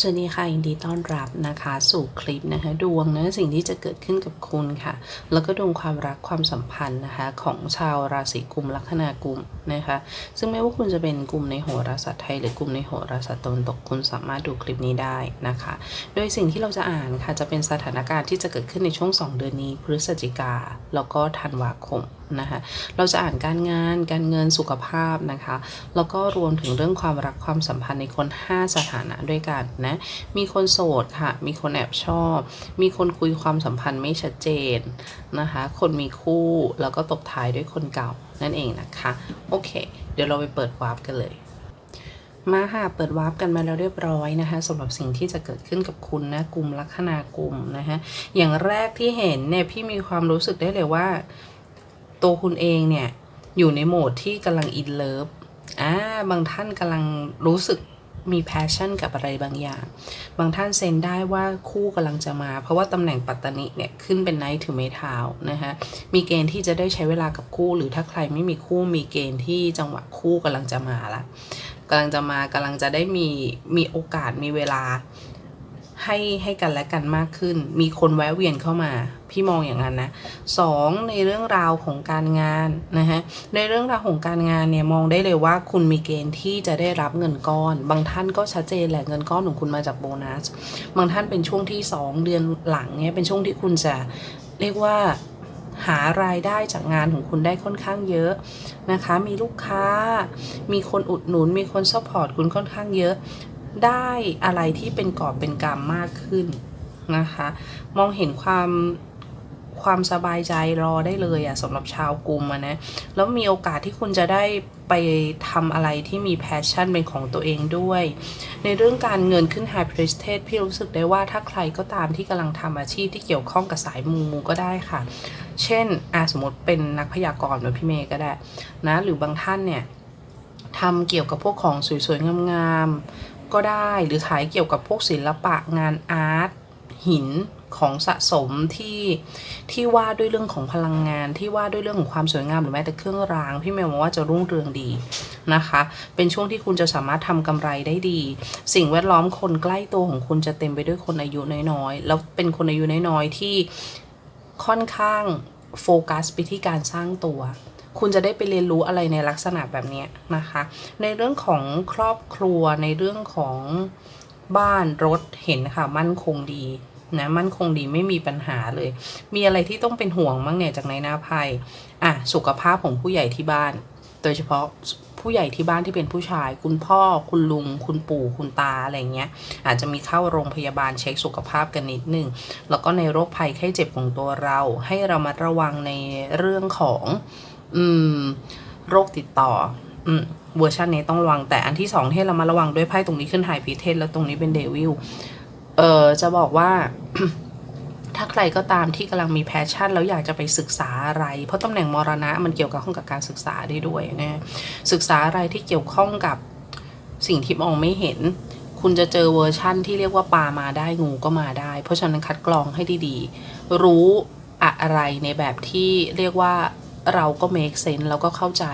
สวัสดีค่ะยินดีต้อนรับนะคะ สู่คลิปนะคะดวงนะสิ่งที่จะเกิดขึ้นกับคุณค่ะ แล้วก็ดวงความรักความสัมพันธ์นะคะ ของชาวราศีกุมลัคนากุมนะคะ ซึ่งไม่ว่าคุณจะเป็นกลุ่มในโหราศาสตร์ไทย หรือกลุ่มในโหราศาสตร์ตนตกคุณสามารถดูคลิปนี้ได้นะคะ โดยสิ่งที่เราจะอ่านค่ะจะเป็นสถานการณ์ที่จะเกิดขึ้นในช่วง 2 เดือนนี้ พฤศจิกาแล้วก็ธันวาคม นะคะ เราจะอ่านการงาน การเงินสุขภาพนะคะ แล้วก็รวมถึงเรื่องความรักความสัมพันธ์ในคน 5 สถานะด้วยกันนะ มีคนโสดค่ะ มีคนแอบชอบ มีคนคุยความสัมพันธ์ไม่ชัดเจนนะคะ คนมีคู่แล้วก็ตบท้ายด้วยคนเก่านั่นเองนะคะ โอเค เดี๋ยวเราไปเปิดวาร์ปกันเลยมาค่ะ เปิดวาร์ปกันมาแล้วเรียบร้อยนะคะสำหรับสิ่งที่จะเกิดขึ้นกับคุณนะกลุ่มลัคนากลุ่มนะคะอย่างแรกที่เห็นเนี่ยพี่มีความรู้สึกได้เลยว่า ตัวคุณเองเนี่ย อยู่ในโหมดที่กำลังอินเลิฟอ่าบางท่านกำลังรู้สึกมีแพชชั่นกับอะไรบางอย่าง บางท่านเซนได้ว่าคู่กำลังจะมา เพราะว่าตำแหน่งปัตตนิเนี่ยขึ้นเป็นไนท์ถึงเมทาวนะคะมีเกณฑ์ที่จะได้ใช้เวลากับคู่ หรือถ้าใครไม่มีคู่มีเกณฑ์ที่จังหวะคู่กำลังจะมาละกำลังจะมากำลังจะได้มีมีโอกาสมีเวลา ให้ให้กันและกันมากขึ้น มีคนแวะเวียนเข้ามา พี่มองอย่างนั้นนะสองในเรื่องราวของการงานนะฮะ ในเรื่องราวของการงานเนี่ยมองได้เลยว่าคุณมีเกณฑ์ที่จะได้รับเงินก้อน บางท่านก็ชัดเจนแหละเงินก้อนของคุณมาจากโบนัส บางท่านเป็นช่วงที่ 2 เดือนหลังเนี่ยเป็นช่วงที่คุณจะเรียกว่าหารายได้จากงานของคุณได้ค่อนข้างเยอะนะคะ มีลูกค้า มีคนอุดหนุน มีคนซัพพอร์ตคุณค่อนข้างเยอะ ได้อะไรที่เป็นกอบเป็นกรรมมากขึ้นนะคะ มองเห็นความความสบายใจรอได้เลยอะสำหรับชาวกลุ่มอะนะ แล้วมีโอกาสที่คุณจะได้ไปทำอะไรที่มีแพชชั่นเป็นของตัวเองด้วย ในเรื่องการเงินขึ้น High Prestige พี่รู้สึกได้ว่าถ้าใครก็ตามที่กำลังทำอาชีพที่เกี่ยวข้องกับสายมูมูก็ได้ค่ะ เช่นอาสมมติเป็นนักพยากรณ์แบบพี่เมย์ก็ได้นะ หรือบางท่านเนี่ยทำเกี่ยวกับพวกของสวยๆงามๆ ก็ได้หรือขายเกี่ยวกับพวกศิลปะงานอาร์ตหินของสะสมที่ที่ว่าด้วยเรื่องของพลังงานที่ว่าด้วยเรื่องของความสวยงามหรือแม้แต่เครื่องรางพี่เมย์มองว่าจะรุ่งเรืองดีนะคะ เป็นช่วงที่คุณจะสามารถทำกำไรได้ดี สิ่งแวดล้อมคนใกล้ตัวของคุณจะเต็มไปด้วยคนอายุน้อยๆแล้วเป็นคนอายุน้อยๆที่ค่อนข้างโฟกัสไปที่การสร้างตัว คุณจะได้ไปเรียนรู้อะไรในลักษณะแบบนี้นะคะ ในเรื่องของครอบครัวในเรื่องของบ้านรถเห็นค่ะมั่นคงดีนะมั่นคงดีไม่มีปัญหาเลย มีอะไรที่ต้องเป็นห่วงบ้างเนี่ยจากในหน้าไพ่อะสุขภาพของผู้ใหญ่ที่บ้าน โดยเฉพาะผู้ใหญ่ที่บ้านที่เป็นผู้ชาย คุณพ่อ คุณลุง คุณปู่ คุณตาอะไรเงี้ย อาจจะมีเข้าโรงพยาบาลเช็คสุขภาพกันนิดนึง แล้วก็ในโรคภัยไข้เจ็บของตัวเรา ให้เรามาระวังในเรื่องของ อืม โรคติดต่อ อืมเวอร์ชันนี้ต้องระวัง แต่อันที่สองที่เรามาระวังด้วยไพ่ตรงนี้ขึ้นไฮพีเทสแล้วตรงนี้เป็นเดวิลเออจะบอกว่า ถ้าใครก็ตามที่กำลังมีแพชชั่น แล้วอยากจะไปศึกษาอะไร เพราะตำแหน่งมรณะมันเกี่ยวกับข้องกับการศึกษาได้ด้วยนะศึกษาอะไรที่เกี่ยวข้องกับสิ่งที่มองไม่เห็น คุณจะเจอเวอร์ชั่นที่เรียกว่าปลามาได้งูก็มาได้ เพราะฉะนั้นคัดกรองให้ดีๆ รู้อะไรในแบบที่เรียกว่า เราก็ make sense แล้วก็เข้าใจ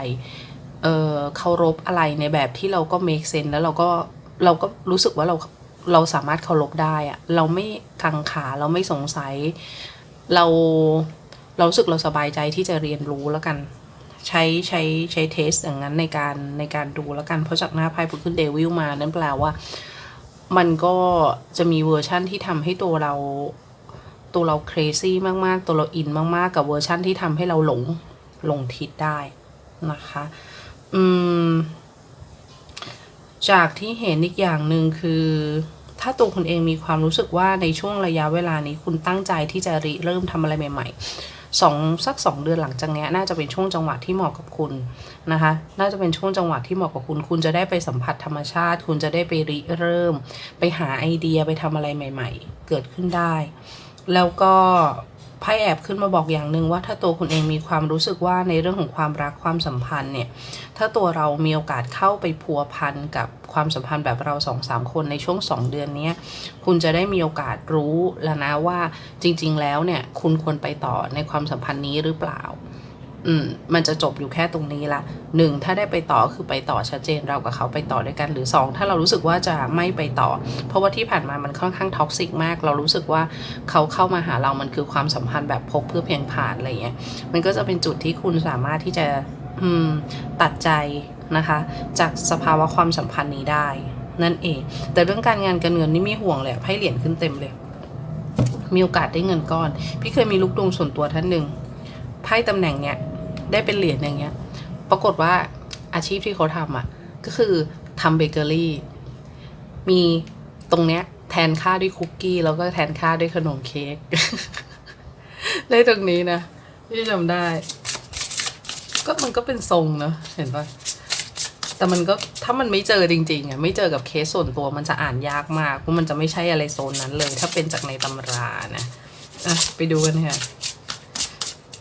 เออเคารพอะไรในแบบที่เราก็ make sense แล้วเราก็เราก็รู้สึกว่าเราเราสามารถเคารพได้อะเราไม่กังขาเราไม่สงสัย เราเราสึกเราสบายใจที่จะเรียนรู้แล้วกัน ใช้ใช้ใช้เทสอย่างนั้นในการในการดูแล้วกันเพราะจากหน้าไพ่พุขึ้นเดวิลมานั่นแปลว่า มันก็จะมีเวอร์ชั่นที่ทำให้ตัวเราตัวเรา crazy มาก ๆ ตัวเราอินมาก ๆ กับเวอร์ชั่นที่ทำให้เราหลง ลงทิศได้นะคะอืมจากที่เห็นอีกอย่างหนึ่งคือ ถ้าตัวคุณเองมีความรู้สึกว่าในช่วงระยะเวลานี้คุณตั้งใจที่จะริเริ่มทำอะไรใหม่ๆสองสักสองเดือนหลังจากนี้น่าจะเป็นช่วงจังหวะที่เหมาะกับคุณนะคะ น่าจะเป็นช่วงจังหวะที่เหมาะกับคุณ คุณจะได้ไปสัมผัสธรรมชาติ คุณจะได้ไปริเริ่ม ไปหาไอเดียไปทำอะไรใหม่ ๆ เกิดขึ้นได้ แล้วก็ ไพ่แอบขึ้นมาบอกอย่างหนึ่งว่าถ้าตัวคุณเองมีความรู้สึกว่าในเรื่องของความรักความสัมพันธ์เนี่ย ถ้าตัวเรามีโอกาสเข้าไปพัวพันกับความสัมพันธ์แบบเราสองสามคนในช่วงสองเดือนนี้คุณจะได้มีโอกาสรู้แล้วนะว่าจริง ๆ แล้วเนี่ยคุณควรไปต่อในความสัมพันธ์นี้หรือเปล่า อืมมันจะจบอยู่แค่ตรงนี้ละหนึ่งถ้าได้ไปต่อคือไปต่อชัดเจนเรากับเขาไปต่อด้วยกัน หรือสองถ้าเรารู้สึกว่าจะไม่ไปต่อ เพราะว่าที่ผ่านมามันค่อนข้างท็อกซิกมาก เรารู้สึกว่าเขาเข้ามาหาเรามันคือความสัมพันธ์แบบพบเพื่อเพียงผ่านอะไรเงี้ยมันก็จะเป็นจุดที่คุณสามารถที่จะอืมตัดใจนะคะ จากสภาวะความสัมพันธ์นี้ได้ นั่นเอง แต่เรื่องการงานการเงินนี่ไม่ห่วงเลยไพ่เหรียญขึ้นเต็มเลย มีโอกาสได้เงินก้อน พี่เคยมีลูกดวงส่วนตัวท่านหนึ่งไพ่ตำแหน่งเนี้ย ได้เป็นเหรียญอย่างเงี้ย ปรากฏว่าอาชีพที่เขาทำอะ ก็คือทำเบเกอรี่ มีตรงเนี้ย แทนค่าด้วยคุกกี้ แล้วก็แทนค่าด้วยขนมเค้ก ได้ตรงนี้นะพี่จำได้ ก็มันก็เป็นทรงเนอะเห็นปะแต่มันก็ถ้ามันไม่เจอจริงๆอะไม่เจอกับเคสส่วนตัวมันจะอ่านยากมากเพราะมันจะไม่ใช่อะไรโซนนั้นเลย ถ้าเป็นจากในตำรานะอะไปดูกันค่ะ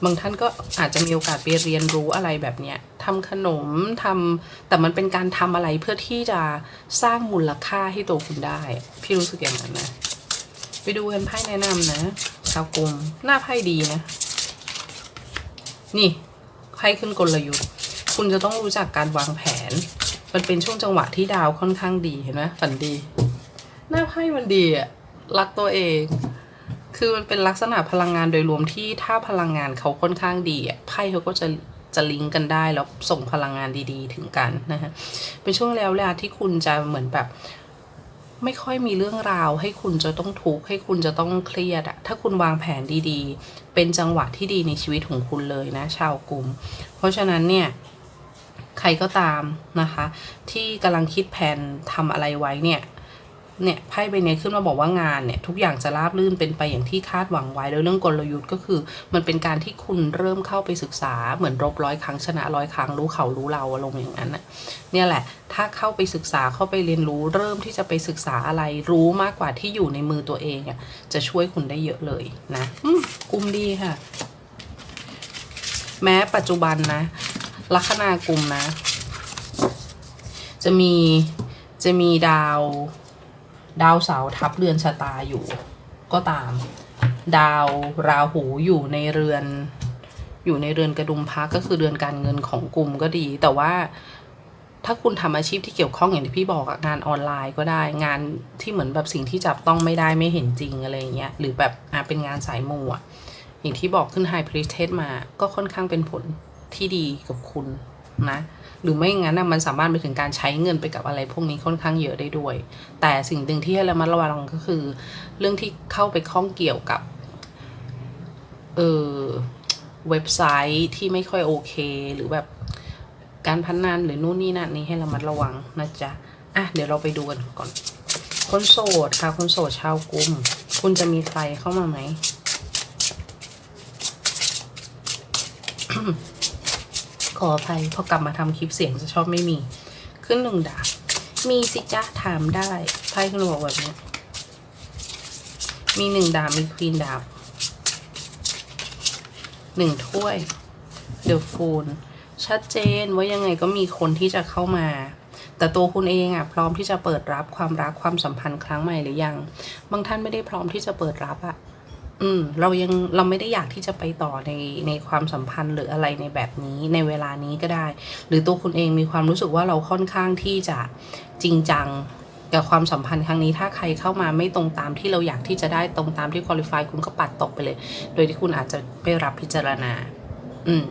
บางท่านก็อาจจะมีโอกาสไปเรียนรู้อะไรแบบเนี้ยทำขนมทำแต่มันเป็นการทำอะไรเพื่อที่จะสร้างมูลค่าให้ตัวคุณได้ พี่รู้สึกอย่างนั้นนะไปดูกันไพ่แนะนำนะชาวกลุ่มหน้าไพ่ดีนะ นี่ไพ่ขึ้นกลยุทธ์คุณจะต้องรู้จักการวางแผน มันเป็นช่วงจังหวะที่ดาวค่อนข้างดีเห็นไหมฝันดี หน้าไพ่มันดีอะรักตัวเอง คือมันเป็นลักษณะพลังงานโดยรวมที่ถ้าพลังงานเขาค่อนข้างดีอะไพ่เขาก็จะจะลิงก์กันได้แล้วส่งพลังงานดีๆ ถึงกันนะฮะเป็นช่วงแล้วเวลาที่คุณจะเหมือนแบบ ไม่ค่อยมีเรื่องราว ให้คุณจะต้องทุกข์ให้คุณจะต้องเครียดอะถ้าคุณวางแผนดีๆ เป็นจังหวะที่ดีในชีวิตของคุณเลยนะ ชาวกลุ่ม เพราะฉะนั้นเนี่ยใครก็ตามนะคะ ที่กำลังคิดแผนทำอะไรไว้เนี่ย เนี่ยไพ่ใบเนี้ยขึ้นมาบอกว่างานเนี่ยทุกอย่างจะราบรื่นเป็นไปอย่างที่คาดหวังไว้แล้วเรื่องกลยุทธ์ก็คือ มันเป็นการที่คุณเริ่มเข้าไปศึกษาเหมือนรบร้อยครั้งชนะร้อยครั้งรู้เขารู้เราอารมณ์อย่างนั้นน่ะเนี่ยแหละ ถ้าเข้าไปศึกษาเข้าไปเรียนรู้ เริ่มที่จะไปศึกษาอะไรรู้มากกว่าที่อยู่ในมือตัวเองอะจะช่วยคุณได้เยอะเลยนะอืมกุมดีค่ะ แม้ปัจจุบันนะลัคนากลุ่มนะ จะมีจะมีดาว ดาวเสาร์ทับเรือนชะตาอยู่ ก็ตาม ดาวราหูอยู่ในเรือน อยู่ในเรือนกระดุมพักก็คือเรือนการเงินของกลุ่มก็ดี แต่ว่าถ้าคุณทำอาชีพที่เกี่ยวข้องอย่างที่พี่บอกงานออนไลน์ก็ได้งานที่เหมือนแบบสิ่งที่จับต้องไม่ได้ไม่เห็นจริงอะไรเงี้ยหรือแบบอะเป็นงานสายมูอะอย่างที่บอกขึ้นไฮพรีเทสมาก็ค่อนข้างเป็นผลที่ดีกับคุณ นะหรือไม่งั้นนะมันสามารถไปถึงการใช้เงินไปกับอะไร พวกนี้ค่อนข้างเยอะได้ด้วย แต่สิ่งหนึ่งที่ให้ระมัดระวังก็คือ เรื่องที่เข้าไปข้องเกี่ยวกับเออเว็บไซต์ที่ไม่ค่อยโอเค หรือแบบการพนันหรือนู่นนี่นั่นนี้ให้ระมัดระวังนะจ๊ะอะเดี๋ยวเราไปดูกันก่อน คนโสดค่ะ คนโสดชาวกลุ่มคุณจะมีใครเข้ามาไหม ออภัยพอกลับมาทำคลิปเสียงจะชอบไม่มี ขึ้นหนึ่งดาบมีสิจ๊ะถามได้ไพ่คุณบอกแบบนี้ มีหนึ่งดาบมีควีนดาบหนึ่งถ้วยเดอะฟูนชัดเจนว่ายังไงก็มีคนที่จะเข้ามา แต่ตัวคุณเองอะพร้อมที่จะเปิดรับความรักความสัมพันธ์ครั้งใหม่หรือยัง บางท่านไม่ได้พร้อมที่จะเปิดรับอะ อืมเรายังเราไม่ได้อยากที่จะไปต่อในในความสัมพันธ์หรืออะไรในแบบนี้ในเวลานี้ก็ได้ หรือตัวคุณเองมีความรู้สึกว่าเราค่อนข้างที่จะจริงจังกับความสัมพันธ์ครั้งนี้ถ้าใครเข้ามาไม่ตรงตามที่เราอยากที่จะได้ตรงตามที่คุริฟายคุณก็ปัดตกไปเลย โดยที่คุณอาจจะไม่รับพิจารณา อืม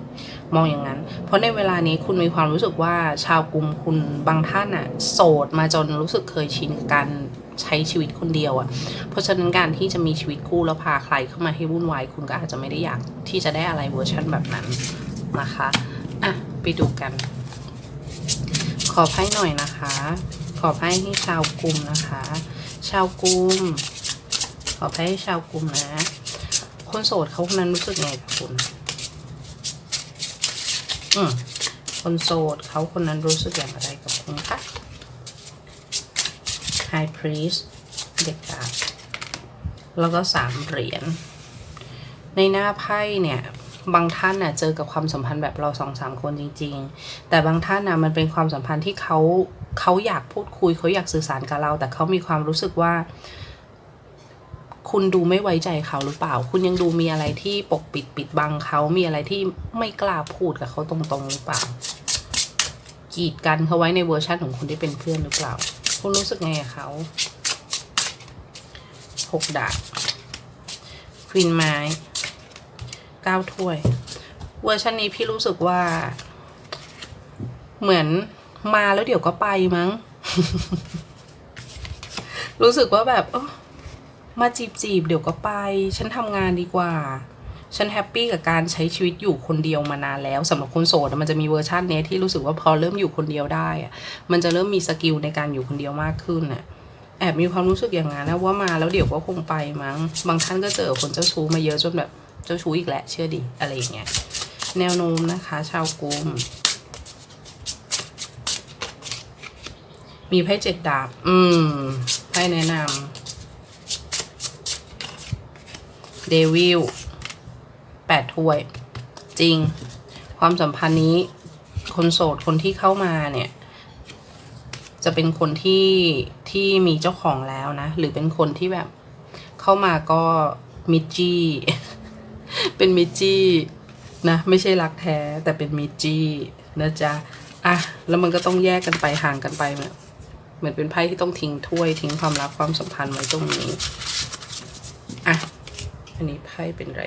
มองอย่างนั้น เพราะในเวลานี้คุณมีความรู้สึกว่าชาวกลุ่มคุณบางท่านอะโสดมาจนรู้สึกเคยชินกับการ ใช้ชีวิตคนเดียวอะเพราะฉะนั้นการที่จะมีชีวิตคู่แล้วพาใครเข้ามาให้วุ่นวายคุณก็อาจจะไม่ได้อยากที่จะได้อะไรเวอร์ชันแบบนั้นนะคะ อะ ไปดูกัน ขอไพ่หน่อยนะคะ ขอไพ่ให้ชาวกลุ่มนะคะ ชาวกลุ่ม ขอไพ่ให้ชาวกลุ่มนะ คนโสดเขาคนนั้นรู้สึกไงกับคุณ อืมคนโสดเขาคนนั้นรู้สึกอย่างไรกับคุณคะ High Priest เด็กดาบแล้วก็สามเหรียญ ในหน้าไพ่เนี่ยบางท่านน่ะเจอกับความสัมพันธ์แบบเราสองสามคนจริง ๆ แต่บางท่านน่ะมันเป็นความสัมพันธ์ที่เขาเขาอยากพูดคุยเขาอยากสื่อสารกับเรา แต่เขามีความรู้สึกว่า คุณดูไม่ไว้ใจเขาหรือเปล่า คุณยังดูมีอะไรที่ปกปิดปิดบังเขา มีอะไรที่ไม่กล้าพูดกับเขาตรงๆหรือเปล่า กีดกันเขาไว้ในเวอร์ชันของคุณที่เป็นเพื่อนหรือเปล่า คุณรู้สึกไงกับเขาหกดาบควีนไม้เก้าถ้วย เวอร์ชันนี้พี่รู้สึกว่า เหมือนมาแล้วเดี๋ยวก็ไปมั้ง รู้สึกว่าแบบเออมาจีบจีบเดี๋ยวก็ไป ฉันทำงานดีกว่า ฉันแฮปปี้กับการใช้ชีวิตอยู่คนเดียวมานานแล้วสำหรับคนโสดมันจะมีเวอร์ชันเนี้ยที่รู้สึกว่าพอเริ่มอยู่คนเดียวได้อะมันจะเริ่มมีสกิลในการอยู่คนเดียวมากขึ้นน่ะแอบมีความรู้สึกอย่างนั้นนะว่ามาแล้วเดี๋ยวก็คงไปมั้ง บางท่านก็เจอคนเจ้าชู้มาเยอะจนแบบเจ้าชู้อีกแหละเชื่อดิอะไรอย่างเงี้ยแนวโน้มนะคะ ชาวกุมมีไพ่เจ็ดดาบ อืม ไพ่แนะนำเดวิล แปดถ้วย จริง ความสัมพันธ์นี้ คนโสดคนที่เข้ามาเนี่ย จะเป็นคนที่ที่มีเจ้าของแล้วนะ หรือเป็นคนที่แบบ เข้ามาก็มิจจี้ เป็นมิจจี้นะไม่ใช่รักแท้แต่เป็นมิจจี้นะจ๊ะอะแล้วมันก็ต้องแยกกันไปห่างกันไปแบบเหมือนเป็นไพ่ที่ต้องทิ้งถ้วยทิ้งความรักความสัมพันธ์ไว้ตรงนี้ อะ อันนี้ไพ่เป็นไร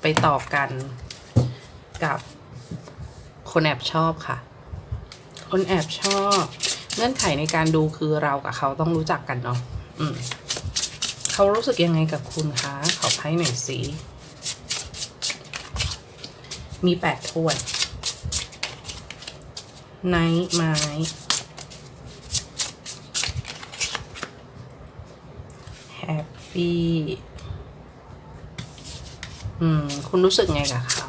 ไปต่อกันกับคนแอบชอบค่ะ คนแอบชอบ เงื่อนไขในการดูคือเรากับเขาต้องรู้จักกันเนาะอืมเขารู้สึกยังไงกับคุณคะขอไพ่หน่อยสิมีแปดถ้วยไนท์ไม้แฮปปี้ อืม คุณรู้สึกไงกับเขา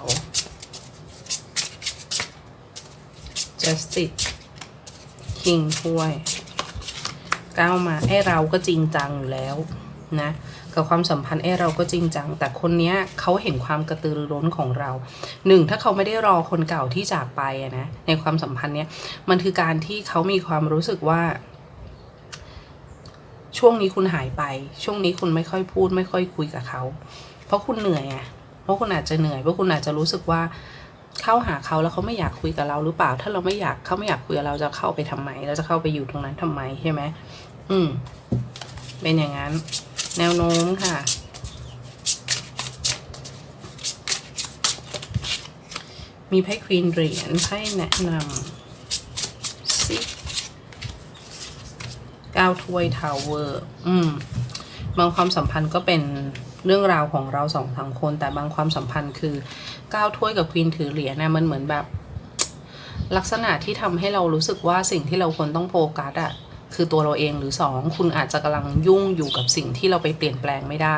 justice king ถ้วยก้าวมาไอ้เราก็จริงจังอยู่แล้วนะกับความสัมพันธ์ไอ้เราก็จริงจัง แต่คนเนี้ยเขาเห็นความกระตือรือร้นของเราหนึ่งถ้าเขาไม่ได้รอคนเก่าที่จากไปนะในความสัมพันธ์เนี้ยมันคือการที่เขามีความรู้สึกว่า ช่วงนี้คุณหายไป ช่วงนี้คุณไม่ค่อยพูด ไม่ค่อยคุยกับเขา เพราะคุณเหนื่อยอะ เพราะคุณอาจจะเหนื่อยเพราะคุณอาจจะรู้สึกว่าเข้าหาเขาแล้วเขาไม่อยากคุยกับเราหรือเปล่า ถ้าเราไม่อยากเขาไม่อยากคุยกับเราจะเข้าไปทำไม เราจะเข้าไปอยู่ตรงนั้นทำไมใช่ไหมอืม เป็นอย่างนั้น แนวโน้มค่ะ มีไพ่ควีนเหรียญไพ่แนะนำสิเก้าถ้วยทาวเวอร์ อืมบางความสัมพันธ์ก็เป็น เรื่องราวของเราสองสามคน แต่บางความสัมพันธ์คือก้าวถ้วยกับควีนถือเหรียญนะมันเหมือนแบบ ลักษณะที่ทำให้เรารู้สึกว่าสิ่งที่เราควรต้องโฟกัสอะคือตัวเราเองหรือสองคุณอาจจะกำลังยุ่งอยู่กับสิ่งที่เราไปเปลี่ยนแปลงไม่ได้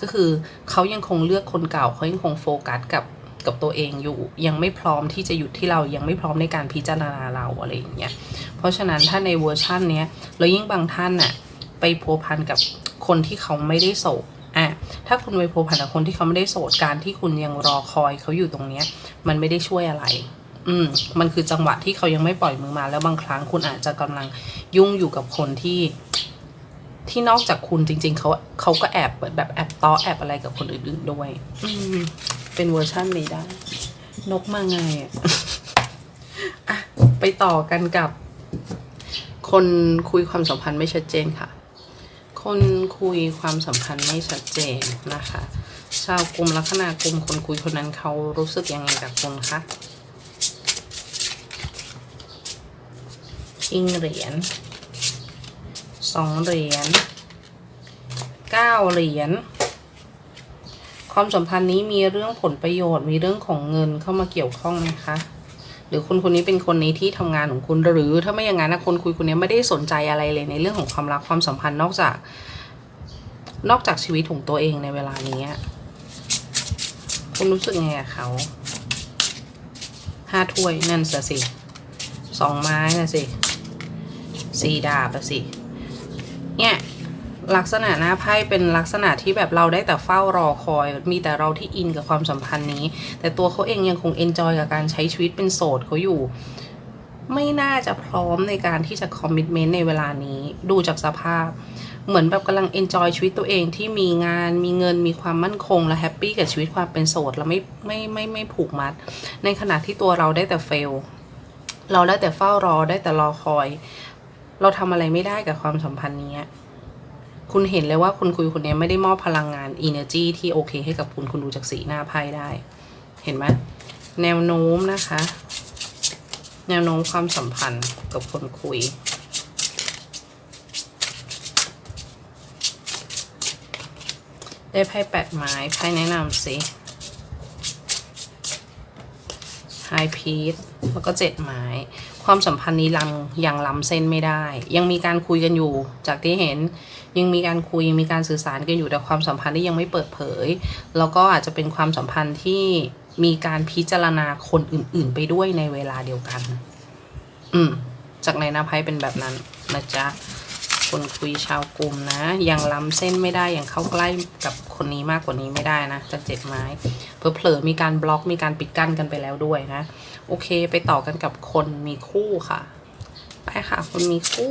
ก็คือเขายังคงเลือกคนเก่าเขายังคงโฟกัสกับกับตัวเองอยู่ ยังไม่พร้อมที่จะหยุดที่เรายังไม่พร้อมในการพิจารณาเราอะไรอย่างเงี้ยเพราะฉะนั้นถ้าในเวอร์ชั่นเนี้ยแล้วยิ่งบางท่านน่ะไปพัวพันกับคนที่เขาไม่ได้โสด ถ้าคุณไปพัวพันคนที่เขาไม่ได้โสดการที่คุณยังรอคอยเขาอยู่ตรงเนี้ย มันไม่ได้ช่วยอะไร อืม มันคือจังหวะที่เขายังไม่ปล่อยมือมา แล้วบางครั้งคุณอาจจะกำลังยุ่งอยู่กับคนที่ ที่นอกจากคุณจริง ๆ เขาเขาก็แอบแบบแอบต้อแอบอะไรกับคนอื่น ๆด้วย อืม เป็นเวอร์ชั่นนี้ได้ นกมาไงอะอะไปต่อกันกับ คนคุยความสัมพันธ์ไม่ชัดเจนค่ะ คนคุยความสัมพันธ์ไม่ชัดเจนนะคะ ชาวกลุ่มลัคนากลุ่มคนคุยคนนั้นเขารู้สึกยังไงกับคุณคะอิงเหรียญสองเหรียญเก้าเหรียญความสัมพันธ์นี้มีเรื่องผลประโยชน์มีเรื่องของเงินเข้ามาเกี่ยวข้องนะคะ หรือคนคนนี้เป็นคนในที่ทำงานของคุณหรือถ้าไม่อย่างนั้นนะคนคุยคนนี้ไม่ได้สนใจอะไรเลยในเรื่องของความรักความสัมพันธ์นอกจาก นอกจากชีวิตของตัวเองในเวลานี้คุณรู้สึกไงกับเขาห้าถ้วยนั่นสิสองไม้น่ะสิสี่ดาบอะสิเนี่ย ลักษณะหน้าไพ่เป็นลักษณะที่แบบเราได้แต่เฝ้ารอคอย มีแต่เราที่อินกับความสัมพันธ์นี้ แต่ตัวเขาเองยังคงเอนจอยกับการใช้ชีวิตเป็นโสดเขาอยู่ ไม่น่าจะพร้อมในการที่จะคอมมิชเมนต์ในเวลานี้ดูจากสภาพ เหมือนแบบกำลังเอนจอยชีวิตตัวเองที่มีงานมีเงินมีความมั่นคงและแฮปปี้กับชีวิตความเป็นโสดแล้วไม่ไม่ไม่ไม่ผูกมัด ในขณะที่ตัวเราได้แต่เฟลเราได้แต่เฝ้ารอได้แต่รอคอย เราทำอะไรไม่ได้กับความสัมพันธ์นี้ คุณเห็นเลยว่าคุณคุยคนนี้ไม่ได้มอบพลังงาน energy ที่โอเคให้กับคุณ คุณดูจากสีหน้าไพ่ได้ เห็นไหมแนวโน้มนะคะ แนวโน้มความสัมพันธ์กับคนคุย ได้ไพ่แปดไม้ไพ่แนะนำสิไฮพีทแล้วก็เจ็ดไม้ ความสัมพันธ์นี้ยังยังล้ำเส้นไม่ได้ ยังมีการคุยกันอยู่จากที่เห็น ยังมีการคุยยังมีการสื่อสารกันอยู่แต่ความสัมพันธ์ที่ยังไม่เปิดเผย แล้วก็อาจจะเป็นความสัมพันธ์ที่มีการพิจารณาคนอื่น ๆ ไปด้วยในเวลาเดียวกัน อืม จากในนาไพ่เป็นแบบนั้นนะจ๊ะคนคุยชาวกลุ่มนะ ยังล้ำเส้นไม่ได้ ยังเข้าใกล้กับคนนี้มากกว่านี้ไม่ได้นะจากเจ็ดไม้เผลอๆมีการบล็อกมีการปิดกั้นกันไปแล้วด้วยนะ โอเค ไปต่อกันกับคนมีคู่ค่ะ ไปค่ะ คนมีคู่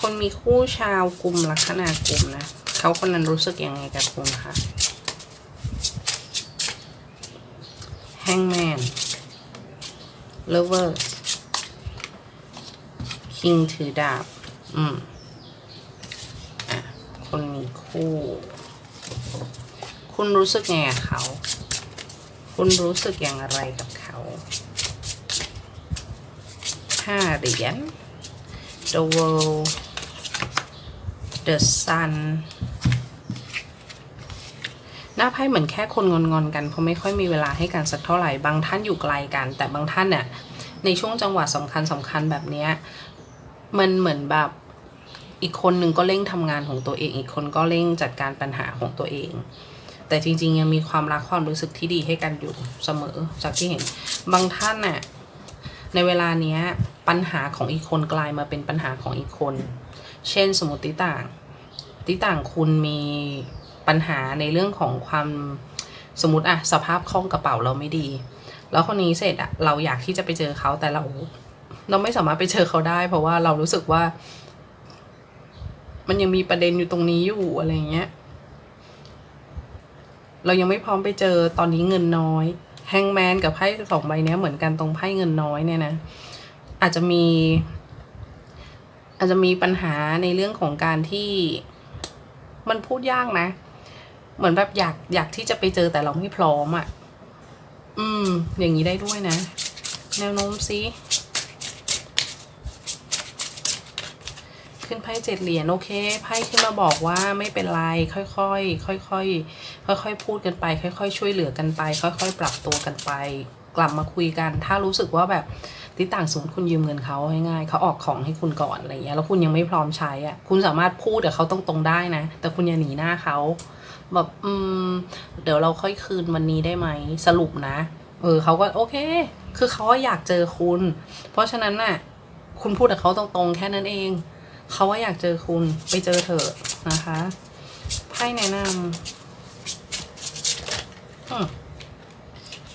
คนมีคู่ชาวกลุ่มลัคนากลุ่มนะเขาคนนั้นรู้สึกยังไงกับคุณคะ Hangman Lovers King ถือดาบ อืม อะ คนมีคู่ คุณรู้สึกไงกับเขา คุณรู้สึกอย่างไรกับเขาห้าเหรียญ The World The Sun หน้าไพ่เหมือนแค่คนงอนๆกันเพราะไม่ค่อยมีเวลาให้กันสักเท่าไหร่บางท่านอยู่ไกลกัน แต่บางท่านเนี่ยในช่วงจังหวะสำคัญสำคัญแบบเนี้ยมันเหมือนแบบอีกคนหนึ่งก็เร่งทำงานของตัวเอง อีกคนก็เร่งจัดการปัญหาของตัวเอง แต่จริง ๆ ยังมีความรักความรู้สึกที่ดีให้กันอยู่เสมอจากที่เห็นบางท่านน่ะในเวลาเนี้ยปัญหาของอีกคนกลายมาเป็นปัญหาของอีกคน เช่นสมมติต่างติต่างคุณมีปัญหาในเรื่องของความสมมติอะสภาพคล่องกระเป๋าเราไม่ดี แล้วคนนี้เสร็จอะเราอยากที่จะไปเจอเขาแต่เรา เราไม่สามารถไปเจอเขาได้ เพราะว่าเรารู้สึกว่า มันยังมีประเด็นอยู่ตรงนี้อยู่อะไรเงี้ย เรายังไม่พร้อมไปเจอตอนนี้เงินน้อย แฮงแมนกับไพ่สองใบเนี้ยเหมือนกันตรงไพ่เงินน้อยเนี่ยนะอาจจะมี อาจจะมีปัญหาในเรื่องของการที่มันพูดยากนะ เหมือนแบบอยากอยากที่จะไปเจอแต่เราไม่พร้อมอะ่ะ อืม อย่างนี้ได้ด้วยนะ แนวโน้มซิขึ้นไพ่เจ็ดเหรียญโอเคไพ่ขึ้นมาบอกว่าไม่เป็นไรค่อยๆค่อยๆค่อยๆพูดกันไป ค่อย ๆ ช่วยเหลือกันไป ค่อย ๆ ปรับตัวกันไป กลับมาคุยกัน ถ้ารู้สึกว่าแบบ ติต่างสมมติคุณยืมเงินเขาง่ายๆเขาออกของให้คุณก่อนอะไรเงี้ยแล้วคุณยังไม่พร้อมใช้อะคุณสามารถพูดกับเขาตรงๆได้นะ แต่คุณอย่าหนีหน้าเขาแบบอืมเดี๋ยวเราค่อยคืนวันนี้ได้ไหมสรุปนะ เออเขาก็โอเค คือเขาอยากเจอคุณ เพราะฉะนั้นน่ะ คุณพูดกับเขาตรงๆ แค่นั้นเองเขาว่าอยากเจอคุณไปเจอเถอะนะคะไพ่แนะนำม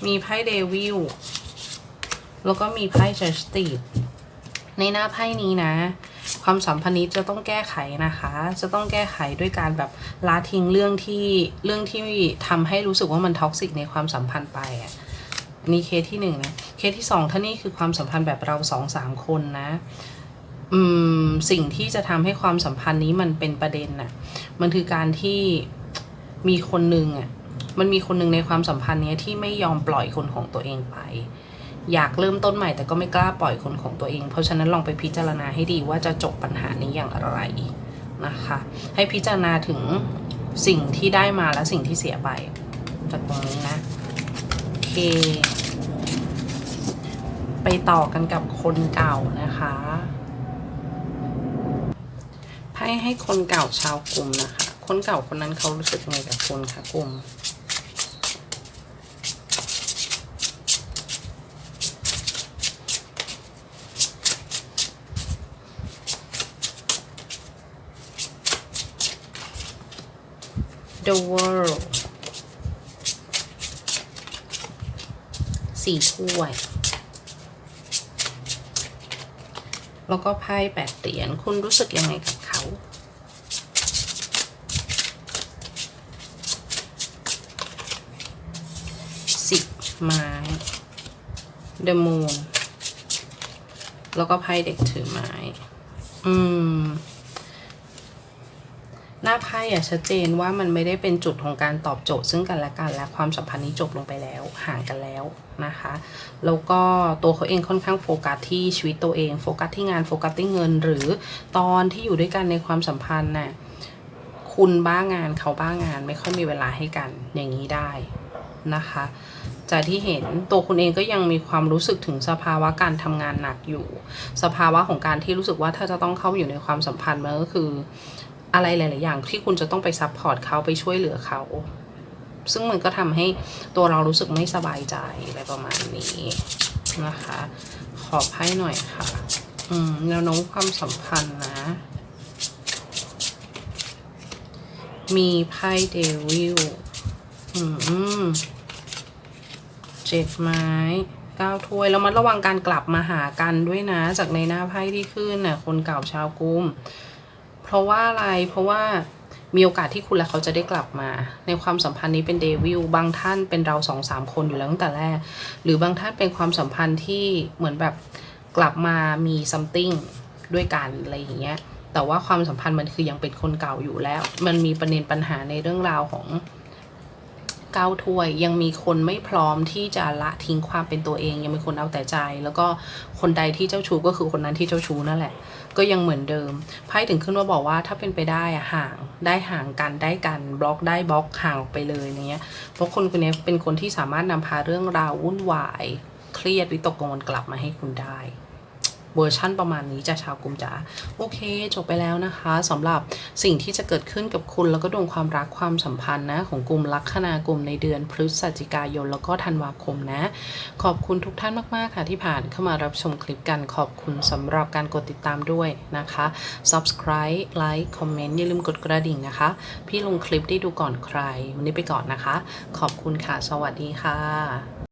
มีไพ่เดวิล แล้วก็มีไพ่เจสตีในหน้าไพ่นี้นะ ความสัมพันธ์นี้จะต้องแก้ไขนะคะ จะต้องแก้ไขด้วยการแบบละทิ้งเรื่องที่เรื่องที่ทำให้รู้สึกว่ามันท็อกซิกในความสัมพันธ์ไปอะนี่เคสที่หนึ่งนะเคสที่สองท่านี่คือความสัมพันธ์แบบเราสองสามคนนะอืมสิ่งที่จะทำให้ความสัมพันธ์นี้มันเป็นประเด็นน่ะ มันคือการที่มีคนหนึ่งอะมันมีคนหนึ่งในความสัมพันธ์นี้ที่ไม่ยอมปล่อยคนของตัวเองไป อยากเริ่มต้นใหม่แต่ก็ไม่กล้าปล่อยคนของตัวเอง เพราะฉะนั้นลองไปพิจารณาให้ดีว่าจะจบปัญหานี้อย่างไรนะคะ ให้พิจารณาถึงสิ่งที่ได้มาและสิ่งที่เสียไปจากตรงนี้นะโอเค ไปต่อกันกับคนเก่านะคะไพ่ให้คนเก่าชาวกลุ่มนะคะ คนเก่าคนนั้นเขารู้สึกไงกับคุณคะกลุ่ม The World สี่ถ้วย แล้วก็ไพ่แปดเหรียญคุณรู้สึกยังไงกับเขา สิบไม้ The Moon แล้วก็ไพ่เด็กถือไม้ อืม อะชัดเจนว่ามันไม่ได้เป็นจุดของการตอบโจทย์ซึ่งกันและกันและความสัมพันธ์นี้จบลงไปแล้วห่างกันแล้วนะคะแล้วก็ตัวเขาเองค่อนข้างโฟกัสที่ชีวิตตัวเองโฟกัสที่งานโฟกัสที่เงิน หรือตอนที่อยู่ด้วยกันในความสัมพันธ์น่ะคุณบ้างานเขาบ้างานไม่ค่อยมีเวลาให้กันอย่างนี้ได้นะคะจากที่เห็นตัวคุณเองก็ยังมีความรู้สึกถึงสภาวะการทำงานหนักอยู่ สภาวะของการที่รู้สึกว่าถ้าจะต้องเข้าอยู่ในความสัมพันธ์มันก็คือ อะไรหลาย ๆ อย่างที่คุณจะต้องไปซัพพอร์ตเขาไปช่วยเหลือเขา ซึ่งมันก็ทำให้ตัวเรารู้สึกไม่สบายใจอะไรประมาณนี้นะคะ ขอไพ่หน่อยค่ะ อืมแนวโน้มความสัมพันธ์นะ มีไพ่เดวิลอืมเจ็ดไม้เก้าถ้วยแล้วมันระวังการกลับมาหากันด้วยนะ จากในหน้าไพ่ที่ขึ้นน่ะคนเก่าชาวกุม เพราะว่าอะไรเพราะว่ามีโอกาสที่คุณและเขาจะได้กลับมา ในความสัมพันธ์นี้เป็นเดวิลบางท่านเป็นเราสองสามคนอยู่แล้วตั้งแต่แรก หรือบางท่านเป็นความสัมพันธ์ที่เหมือนแบบกลับมามีซัมติงด้วยกันอะไรอย่างเงี้ยแต่ว่าความสัมพันธ์มันคือยังเป็นคนเก่าอยู่แล้ว มันมีประเด็นปัญหาในเรื่องราวของ เก้าถ้วย ยังมีคนไม่พร้อมที่จะละทิ้งความเป็นตัวเอง ยังมีคนเอาแต่ใจ แล้วก็คนใดที่เจ้าชู้ก็คือคนนั้นที่เจ้าชู้นั่นแหละ ก็ยังเหมือนเดิมไพ่ถึงขึ้นมาบอกว่าถ้าเป็นไปได้อะห่างได้ห่างกันได้กันบล็อกได้บล็อกห่างออกไปเลยอย่างเงี้ยเพราะคนคนนี้เป็นคนที่สามารถนำพาเรื่องราววุ่นวาย เครียดวิตกกังวลกลับมาให้คุณได้ เวอร์ชั่นประมาณนี้จะชาวกลุ่มจ๋าโอเค จบไปแล้วนะคะสำหรับสิ่งที่จะเกิดขึ้นกับคุณแล้วก็ดวงความรักความสัมพันธ์นะของกลุ่มลัคนากลุ่มในเดือนพฤศจิกายนแล้วก็ธันวาคมนะ ขอบคุณทุกท่านมาก ๆ ค่ะที่ผ่านเข้ามารับชมคลิปกันขอบคุณสำหรับการกดติดตามด้วยนะคะ subscribe like comment อย่าลืมกดกระดิ่งนะคะ พี่ลงคลิปได้ดูก่อนใคร วันนี้ไปก่อนนะคะ ขอบคุณค่ะ สวัสดีค่ะ